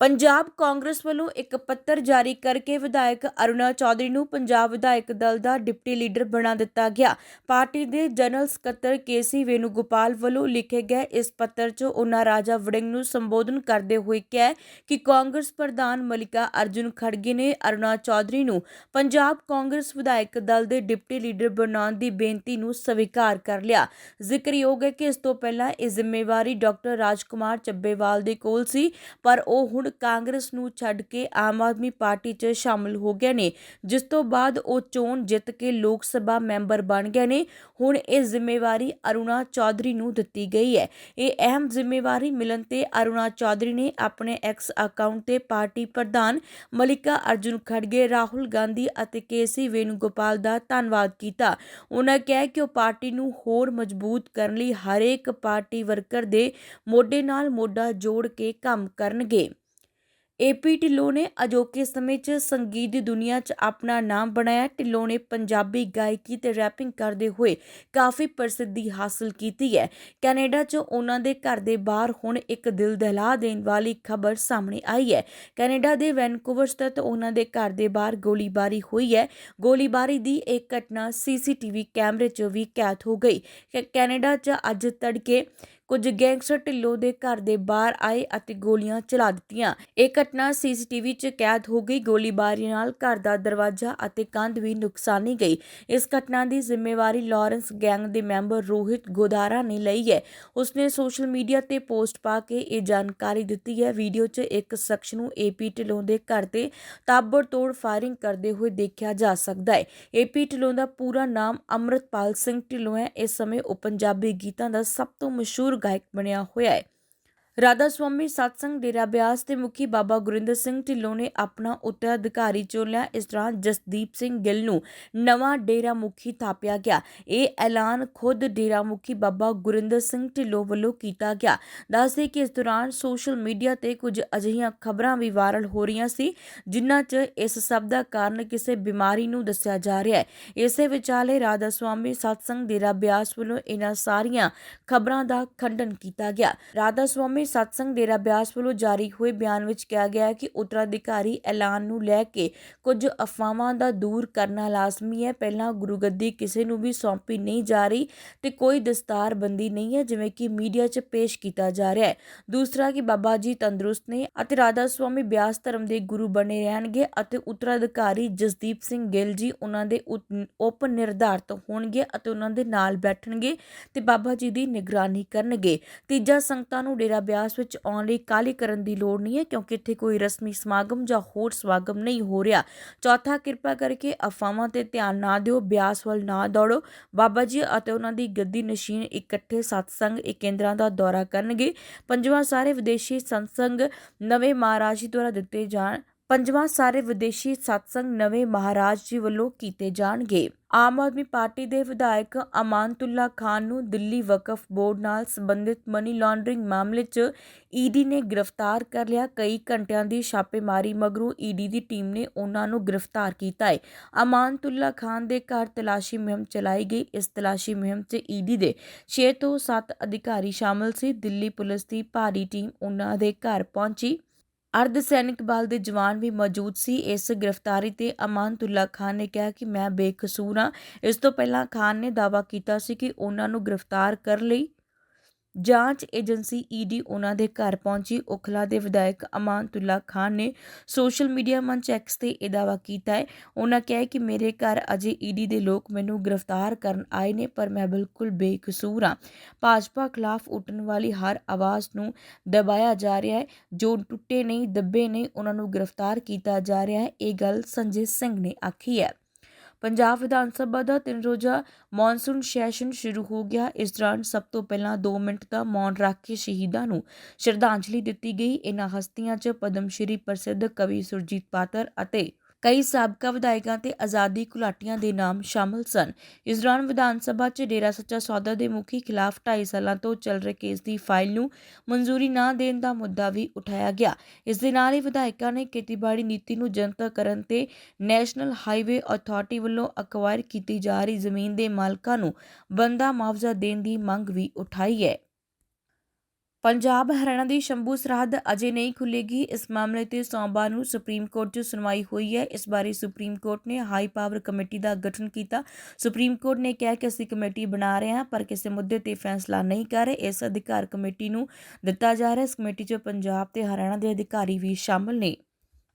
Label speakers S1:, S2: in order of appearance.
S1: ਪੰਜਾਬ ਕਾਂਗਰਸ ਵੱਲੋਂ ਇੱਕ ਪੱਤਰ ਜਾਰੀ ਕਰਕੇ ਵਿਧਾਇਕ ਅਰੁਣਾ ਚੌਧਰੀ ਨੂੰ ਪੰਜਾਬ ਵਿਧਾਇਕ ਦਲ ਦਾ ਡਿਪਟੀ ਲੀਡਰ ਬਣਾ ਦਿੱਤਾ ਗਿਆ। ਪਾਰਟੀ ਦੇ ਜਨਰਲ ਸਕੱਤਰ ਕੇਸੀ ਵੇਣੂਗੋਪਾਲ ਵੱਲੋਂ ਲਿਖੇ ਗਏ ਇਸ ਪੱਤਰ 'ਚ ਉਹਨਾਂ ਰਾਜਾ ਵੜਿੰਗ ਨੂੰ ਸੰਬੋਧਨ ਕਰਦੇ ਹੋਏ ਕਿਹਾ ਕਿ ਕਾਂਗਰਸ ਪ੍ਰਧਾਨ ਮਲਿਕਾ ਅਰਜੁਨ ਖੜਗੇ ਨੇ ਅਰੁਣਾ ਚੌਧਰੀ ਨੂੰ ਪੰਜਾਬ ਕਾਂਗਰਸ ਵਿਧਾਇਕ ਦਲ ਦੇ ਡਿਪਟੀ ਲੀਡਰ ਬਣਾਉਣ ਦੀ ਬੇਨਤੀ ਨੂੰ ਸਵੀਕਾਰ ਕਰ ਲਿਆ। ਜ਼ਿਕਰਯੋਗ ਹੈ ਕਿ ਇਸ ਤੋਂ ਪਹਿਲਾਂ ਇਹ ਜ਼ਿੰਮੇਵਾਰੀ ਡਾਕਟਰ ਰਾਜਕੁਮਾਰ ਚੱਬੇਵਾਲ ਦੇ ਕੋਲ ਸੀ, ਪਰ ਉਹ ਹੁਣ ਕਾਂਗਰਸ ਨੂੰ ਛੱਡ ਕੇ ਆਮ ਆਦਮੀ ਪਾਰਟੀ 'ਚ ਸ਼ਾਮਲ ਹੋ ਗਏ ਨੇ, ਜਿਸ ਤੋਂ ਬਾਅਦ ਉਹ ਚੋਣ ਜਿੱਤ ਕੇ ਲੋਕ ਸਭਾ ਮੈਂਬਰ ਬਣ ਗਏ ਨੇ। ਹੁਣ ਇਹ ਜ਼ਿੰਮੇਵਾਰੀ ਅਰੁਣਾ ਚੌਧਰੀ ਨੂੰ ਦਿੱਤੀ ਗਈ ਹੈ। ਇਹ ਅਹਿਮ ਜ਼ਿੰਮੇਵਾਰੀ ਮਿਲਣ ਤੇ ਅਰੁਣਾ ਚੌਧਰੀ ਨੇ ਆਪਣੇ ਐਕਸ ਅਕਾਊਂਟ ਤੇ ਪਾਰਟੀ ਪ੍ਰਧਾਨ ਮਲਿਕਾ ਅਰਜੁਨ ਖੜਗੇ, ਰਾਹੁਲ ਗਾਂਧੀ ਅਤੇ ਕੇਸੀ ਵੇਣੂਗੋਪਾਲ ਦਾ ਧੰਨਵਾਦ ਕੀਤਾ। ਉਹਨਾਂ ਕਿਹਾ ਕਿ ਉਹ ਪਾਰਟੀ ਨੂੰ ਹੋਰ ਮਜ਼ਬੂਤ ਕਰਨ ਲਈ ਹਰੇਕ ਪਾਰਟੀ ਵਰਕਰ ਦੇ ਮੋਢੇ ਨਾਲ ਮੋਢਾ ਜੋੜ ਕੇ ਕੰਮ ਕਰਨਗੇ। ਏਪੀ ਢਿੱਲੋਂ ਨੇ ਅਜੋਕੇ ਸਮੇਂ 'ਚ ਸੰਗੀਤ ਦੀ ਦੁਨੀਆ 'ਚ ਆਪਣਾ ਨਾਮ ਬਣਾਇਆ। ਢਿੱਲੋਂ ਨੇ ਪੰਜਾਬੀ ਗਾਇਕੀ ਤੇ ਰੈਪਿੰਗ ਕਰਦੇ ਹੋਏ ਕਾਫੀ ਪ੍ਰਸਿੱਧੀ ਹਾਸਲ ਕੀਤੀ ਹੈ। ਕੈਨੇਡਾ 'ਚ ਉਹਨਾਂ ਦੇ ਘਰ ਦੇ ਬਾਹਰ ਹੁਣ ਇੱਕ ਦਿਲ ਦਹਿਲਾ ਦੇਣ ਵਾਲੀ ਖਬਰ ਸਾਹਮਣੇ ਆਈ ਹੈ। ਕੈਨੇਡਾ ਦੇ ਵੈਨਕੂਵਰ ਸਥਿਤ ਉਹਨਾਂ ਦੇ ਘਰ ਦੇ ਬਾਹਰ ਗੋਲੀਬਾਰੀ ਹੋਈ ਹੈ। ਗੋਲੀਬਾਰੀ ਦੀ ਇਹ ਘਟਨਾ ਸੀਸੀਟੀਵੀ ਕੈਮਰੇ 'ਚ ਵੀ ਕੈਦ ਹੋ ਗਈ। ਕੈ- ਕੈਨੇਡਾ 'ਚ ਅੱਜ ਤੜਕੇ ਕੁਝ ਗੈਂਗਸਟਰ ਢਿੱਲੋਂ ਦੇ ਘਰ ਦੇ ਬਾਹਰ ਆਏ ਅਤੇ ਗੋਲੀਆਂ ਚਲਾ ਦਿੱਤੀਆਂ। ਇਹ ਘਟਨਾ ਸੀਸੀਟੀਵੀ 'ਚ ਕੈਦ ਹੋ ਗਈ। ਗੋਲੀਬਾਰੀ ਨਾਲ ਘਰ ਦਾ ਦਰਵਾਜ਼ਾ ਅਤੇ ਕੰਧ ਵੀ ਨੁਕਸਾਨੀ ਗਈ। ਇਸ ਘਟਨਾ ਦੀ ਜ਼ਿੰਮੇਵਾਰੀ ਲਾਰੈਂਸ ਗੈਂਗ ਦੇ ਮੈਂਬਰ ਰੋਹਿਤ ਗੋਦਾਰਾ ਨੇ ਲਈ ਹੈ। ਉਸਨੇ ਸੋਸ਼ਲ ਮੀਡੀਆ ਤੇ ਪੋਸਟ ਪਾ ਕੇ ਇਹ ਜਾਣਕਾਰੀ ਦਿੱਤੀ ਹੈ। ਵੀਡੀਓ 'ਚ ਇੱਕ ਸ਼ਖਸ ਨੂੰ ਏਪੀ ਢਿੱਲੋਂ ਦੇ ਘਰ ਤੇ ਤਾਬੜਤੋੜ ਫਾਇਰਿੰਗ ਕਰਦੇ ਹੋਏ ਦੇਖਿਆ ਜਾ ਸਕਦਾ ਹੈ। ਏਪੀ ਢਿੱਲੋਂ ਦਾ ਪੂਰਾ ਨਾਮ ਅੰਮ੍ਰਿਤਪਾਲ ਸਿੰਘ ਢਿੱਲੋਂ ਹੈ। ਇਸ ਸਮੇਂ ਉਹ ਪੰਜਾਬੀ ਗੀਤਾਂ ਦਾ ਸਭ ਤੋਂ ਮਸ਼ਹੂਰ ਗਾਇਕ ਬਣਿਆ ਹੋਇਆ ਹੈ। ਰਾਧਾ ਸਵਾਮੀ ਸਤਸੰਗ ਡੇਰਾ ਬਿਆਸ ਦੇ ਮੁਖੀ ਬਾਬਾ ਗੁਰਿੰਦਰ ਸਿੰਘ ਢਿੱਲੋਂ ਨੇ ਆਪਣਾ ਉੱਤਰਾਧਿਕਾਰੀ ਚੁਣ ਲਿਆ। ਇਸ ਦੌਰਾਨ ਜਸਦੀਪ ਸਿੰਘ ਗਿੱਲ ਨੂੰ ਨਵਾਂ ਡੇਰਾ ਮੁਖੀ ਥਾਪਿਆ ਗਿਆ। ਇਹ ਐਲਾਨ ਖੁਦ ਡੇਰਾ ਮੁਖੀ ਬਾਬਾ ਗੁਰਿੰਦਰ ਸਿੰਘ ਢਿੱਲੋਂ ਵੱਲੋਂ ਕੀਤਾ ਗਿਆ। ਦੱਸਦੇ ਕਿ ਇਸ ਦੌਰਾਨ ਸੋਸ਼ਲ ਮੀਡੀਆ ਤੇ ਕੁਝ ਅਜਿਹੀਆਂ ਖਬਰਾਂ ਵੀ ਵਾਇਰਲ ਹੋ ਰਹੀਆਂ ਸੀ, ਜਿਨ੍ਹਾਂ 'ਚ ਇਸ ਸਭ ਦਾ ਕਾਰਨ ਕਿਸੇ ਬਿਮਾਰੀ ਨੂੰ ਦੱਸਿਆ ਜਾ ਰਿਹਾ ਹੈ। ਇਸੇ ਵਿਚਾਲੇ ਰਾਧਾ ਸਵਾਮੀ ਸਤਸੰਗ ਡੇਰਾ ਬਿਆਸ ਵੱਲੋਂ ਇਹਨਾਂ ਸਾਰੀਆਂ ਖਬਰਾਂ ਦਾ ਖੰਡਨ ਕੀਤਾ ਗਿਆ। ਰਾਧਾ ਸਵਾਮੀ ਸਤਸੰਗ ਡੇਰਾ ਬਿਆਸ ਵੱਲੋਂ ਜਾਰੀ ਹੋਏ ਬਿਆਨ ਵਿੱਚ ਕਿਹਾ ਗਿਆ ਹੈ ਕਿ ਉੱਤਰਾਧਿਕਾਰੀ ਐਲਾਨ ਨੂੰ ਲੈ ਕੇ ਕੁਝ ਅਫਵਾਹਾਂ ਦਾ ਦੂਰ ਕਰਨਾ ਲਾਜ਼ਮੀ ਹੈ। ਪਹਿਲਾਂ ਗੁਰੂ ਕਿਸੇ ਨੂੰ ਵੀ ਸੌਂਪੀ ਨਹੀਂ ਜਾ ਰਹੀ ਤੇ ਕੋਈ ਦਸਤਾਰਬੰਦੀ ਨਹੀਂ ਹੈ, ਜਿਵੇਂ ਕਿ ਮੀਡੀਆ 'ਚ ਪੇਸ਼ ਕੀਤਾ ਜਾ ਰਿਹਾ ਹੈ। ਦੂਸਰਾ ਕਿ ਬਾਬਾ ਜੀ ਤੰਦਰੁਸਤ ਨੇ ਅਤੇ ਰਾਧਾ ਸਵਾਮੀ ਬਿਆਸ ਧਰਮ ਦੇ ਗੁਰੂ ਬਣੇ ਰਹਿਣਗੇ ਅਤੇ ਉੱਤਰਾਧਿਕਾਰੀ ਜਸਦੀਪ ਸਿੰਘ ਗਿੱਲ ਜੀ ਉਹਨਾਂ ਦੇ ਉਪ ਨਿਰਧਾਰਤ ਹੋਣਗੇ ਅਤੇ ਉਹਨਾਂ ਦੇ ਨਾਲ ਬੈਠਣਗੇ ਤੇ ਬਾਬਾ ਜੀ ਦੀ ਨਿਗਰਾਨੀ ਕਰਨਗੇ। ਤੀਜਾ ਸੰਗਤਾਂ ਨੂੰ ਡੇਰਾ ਬਿਆਸ ਵਿੱਚ ਆਉਣ ਲਈ ਕਾਹਲੀ ਕਰਨ ਦੀ ਲੋੜ ਨਹੀਂ ਹੈ ਕਿਉਂਕਿ ਇੱਥੇ ਕੋਈ ਰਸਮੀ ਸਮਾਗਮ ਜਾਂ ਹੋਰ ਸਮਾਗਮ ਨਹੀਂ ਹੋ ਰਿਹਾ। ਚੌਥਾ, ਕਿਰਪਾ ਕਰਕੇ ਅਫਵਾਹਾਂ ਤੇ ਧਿਆਨ ਨਾ ਦਿਓ, ਬਿਆਸ ਵੱਲ ਨਾ ਦੌੜੋ। ਬਾਬਾ ਜੀ ਅਤੇ ਉਹਨਾਂ ਦੀ ਗੱਦੀ ਨਸ਼ੀਨ ਇਕੱਠੇ ਸਤਸੰਗ ਇਹ ਕੇਂਦਰਾਂ ਦਾ ਦੌਰਾ ਕਰਨਗੇ। ਪੰਜਵਾਂ, ਸਾਰੇ ਵਿਦੇਸ਼ੀ ਸੰਸੰਗ ਨਵੇਂ ਮਹਾਰਾਜ ਦੁਆਰਾ ਦਿੱਤੇ ਜਾਣ ਪੰਜਵਾਂ ਸਾਰੇ ਵਿਦੇਸ਼ੀ ਸਤਸੰਗ ਨਵੇਂ ਮਹਾਰਾਜ ਜੀ ਵੱਲੋਂ ਕੀਤੇ ਜਾਣਗੇ। ਆਮ ਆਦਮੀ ਪਾਰਟੀ ਦੇ ਵਿਧਾਇਕ ਅਮਾਨਤੁੱਲਾ ਖਾਨ ਨੂੰ ਦਿੱਲੀ ਵਕਫ ਬੋਰਡ ਨਾਲ ਸੰਬੰਧਿਤ ਮਨੀ ਲਾਂਡਰਿੰਗ ਮਾਮਲੇ 'ਚ ਈਡੀ ਨੇ ਗ੍ਰਿਫਤਾਰ ਕਰ ਲਿਆ। ਕਈ ਘੰਟਿਆਂ ਦੀ ਛਾਪੇਮਾਰੀ ਮਗਰੋਂ ਈਡੀ ਦੀ ਟੀਮ ਨੇ ਉਹਨਾਂ ਨੂੰ ਗ੍ਰਿਫਤਾਰ ਕੀਤਾ ਹੈ। ਅਮਾਨਤੁੱਲਾ ਖਾਨ ਦੇ ਘਰ ਤਲਾਸ਼ੀ ਮੁਹਿੰਮ ਚਲਾਈ ਗਈ। ਇਸ ਤਲਾਸ਼ੀ ਮੁਹਿੰਮ 'ਚ ਈਡੀ ਦੇ 6 ਤੋਂ 7 ਅਧਿਕਾਰੀ ਸ਼ਾਮਲ ਸੀ। ਦਿੱਲੀ ਪੁਲਿਸ ਦੀ ਭਾਰੀ ਟੀਮ ਉਹਨਾਂ ਦੇ ਘਰ ਪਹੁੰਚੀ। ਅਰਧ ਸੈਨਿਕ ਬਲ ਦੇ ਜਵਾਨ ਵੀ ਮੌਜੂਦ ਸੀ। ਇਸ ਗ੍ਰਿਫਤਾਰੀ ਤੇ ਅਮਾਨਤੁੱਲਾ ਖਾਨ ਨੇ ਕਿਹਾ ਕਿ ਮੈਂ ਬੇਕਸੂਰ ਹਾਂ। ਇਸ ਤੋਂ ਪਹਿਲਾਂ ਖਾਨ ਨੇ ਦਾਅਵਾ ਕੀਤਾ ਸੀ ਕਿ ਉਹਨਾਂ ਨੂੰ ਗ੍ਰਿਫਤਾਰ ਕਰਨ ਲਈ ਜਾਂਚ ਏਜੰਸੀ ਈਡੀ ਉਹਨਾਂ ਦੇ ਘਰ ਪਹੁੰਚੀ। ਓਖਲਾ ਦੇ ਵਿਧਾਇਕ ਅਮਾਨਤੁੱਲਾ ਖਾਨ ਨੇ ਸੋਸ਼ਲ ਮੀਡੀਆ ਮੰਚ ਐਕਸ ਤੇ ਇਹ ਦਾਅਵਾ ਕੀਤਾ ਹੈ। ਉਹਨਾਂ ਕਿਹਾ ਕਿ ਮੇਰੇ ਘਰ ਅਜੇ ਈਡੀ ਦੇ ਲੋਕ ਮੈਨੂੰ ਗ੍ਰਿਫਤਾਰ ਕਰਨ ਆਏ ਨੇ, ਪਰ ਮੈਂ ਬਿਲਕੁਲ ਬੇਕਸੂਰ ਹਾਂ। ਭਾਜਪਾ ਖਿਲਾਫ ਉੱਠਣ ਵਾਲੀ ਹਰ ਆਵਾਜ਼ ਨੂੰ ਦਬਾਇਆ ਜਾ ਰਿਹਾ ਹੈ। ਜੋ ਟੁੱਟੇ ਨਹੀਂ, ਦੱਬੇ ਨਹੀਂ, ਉਹਨਾਂ ਨੂੰ ਗ੍ਰਿਫਤਾਰ ਕੀਤਾ ਜਾ ਰਿਹਾ ਹੈ। ਇਹ ਗੱਲ ਸੰਜੇ ਸਿੰਘ ਨੇ ਆਖੀ ਹੈ। ਪੰਜਾਬ ਵਿਧਾਨ ਸਭਾ ਦਾ ਤਿੰਨ ਰੋਜ਼ਾ ਮੌਨਸੂਨ ਸੈਸ਼ਨ ਸ਼ੁਰੂ ਹੋ ਗਿਆ। ਇਸ ਦੌਰਾਨ ਸਭ ਤੋਂ ਪਹਿਲਾਂ 2 ਮਿੰਟ ਦਾ ਮੌਨ ਰੱਖ ਕੇ ਸ਼ਹੀਦਾਂ ਨੂੰ ਸ਼ਰਧਾਂਜਲੀ ਦਿੱਤੀ ਗਈ। ਇਨ੍ਹਾਂ ਹਸਤੀਆਂ 'ਚ ਪਦਮ ਸ਼੍ਰੀ ਪ੍ਰਸਿੱਧ ਕਵੀ ਸੁਰਜੀਤ ਪਾਤਰ ਅਤੇ ਕਈ ਸਾਬਕਾ ਵਿਧਾਇਕਾਂ ਤੇ ਆਜ਼ਾਦੀ ਘੁਲਾਟੀਆਂ ਦੇ ਨਾਮ ਸ਼ਾਮਲ ਸਨ। ਇਸ ਦੌਰਾਨ ਵਿਧਾਨ ਸਭਾ 'ਚ ਡੇਰਾ ਸੱਚਾ ਸੌਦਾ ਦੇ ਮੁਖੀ ਖਿਲਾਫ 2.5 ਸਾਲਾਂ ਤੋਂ ਚੱਲ ਰਹੇ ਕੇਸ ਦੀ ਫਾਈਲ ਨੂੰ ਮਨਜ਼ੂਰੀ ਨਾ ਦੇਣ ਦਾ ਮੁੱਦਾ ਵੀ ਉਠਾਇਆ ਗਿਆ। ਇਸ ਦੇ ਨਾਲ ਹੀ ਵਿਧਾਇਕਾਂ ਨੇ ਖੇਤੀਬਾੜੀ ਨੀਤੀ ਨੂੰ ਜਨਤਕ ਕਰਨ ਤੇ ਨੈਸ਼ਨਲ ਹਾਈਵੇ ਅਥਾਰਟੀ ਵੱਲੋਂ ਅਕਵਾਇਰ ਕੀਤੀ ਜਾ ਰਹੀ ਜ਼ਮੀਨ ਦੇ ਮਾਲਕਾਂ ਨੂੰ ਬੰਦਾ ਮੁਆਵਜ਼ਾ ਦੇਣ ਦੀ ਮੰਗ ਵੀ ਉਠਾਈ ਹੈ। ਪੰਜਾਬ ਹਰਿਆਣਾ ਦੀ ਸ਼ੰਭੂ ਸਰਹੱਦ ਅਜੇ ਨਹੀਂ ਖੁੱਲੇਗੀ ਇਸ ਮਾਮਲੇ ਤੇ ਸੋਮਵਾਰ ਨੂੰ ਸੁਪਰੀਮ ਕੋਰਟ 'ਚ ਸੁਣਵਾਈ ਹੋਈ ਹੈ। ਇਸ ਬਾਰੇ ਸੁਪਰੀਮ ਕੋਰਟ ਨੇ ਹਾਈ ਪਾਵਰ ਕਮੇਟੀ ਦਾ ਗਠਨ ਕੀਤਾ। ਸੁਪਰੀਮ ਕੋਰਟ ਨੇ ਕਿਹਾ ਕਿ ਅਸੀਂ ਕਮੇਟੀ ਬਣਾ ਰਹੇ ਹਾਂ, ਪਰ ਕਿਸੇ ਮੁੱਦੇ ਤੇ ਫੈਸਲਾ ਨਹੀਂ ਕਰ ਰਹੇ। ਇਸ ਅਧਿਕਾਰ ਕਮੇਟੀ ਨੂੰ ਦਿੱਤਾ ਜਾ ਰਿਹਾ ਇਸ ਕਮੇਟੀ 'ਚ ਪੰਜਾਬ ਤੇ ਹਰਿਆਣਾ ਦੇ ਅਧਿਕਾਰੀ ਵੀ ਸ਼ਾਮਲ ਨੇ।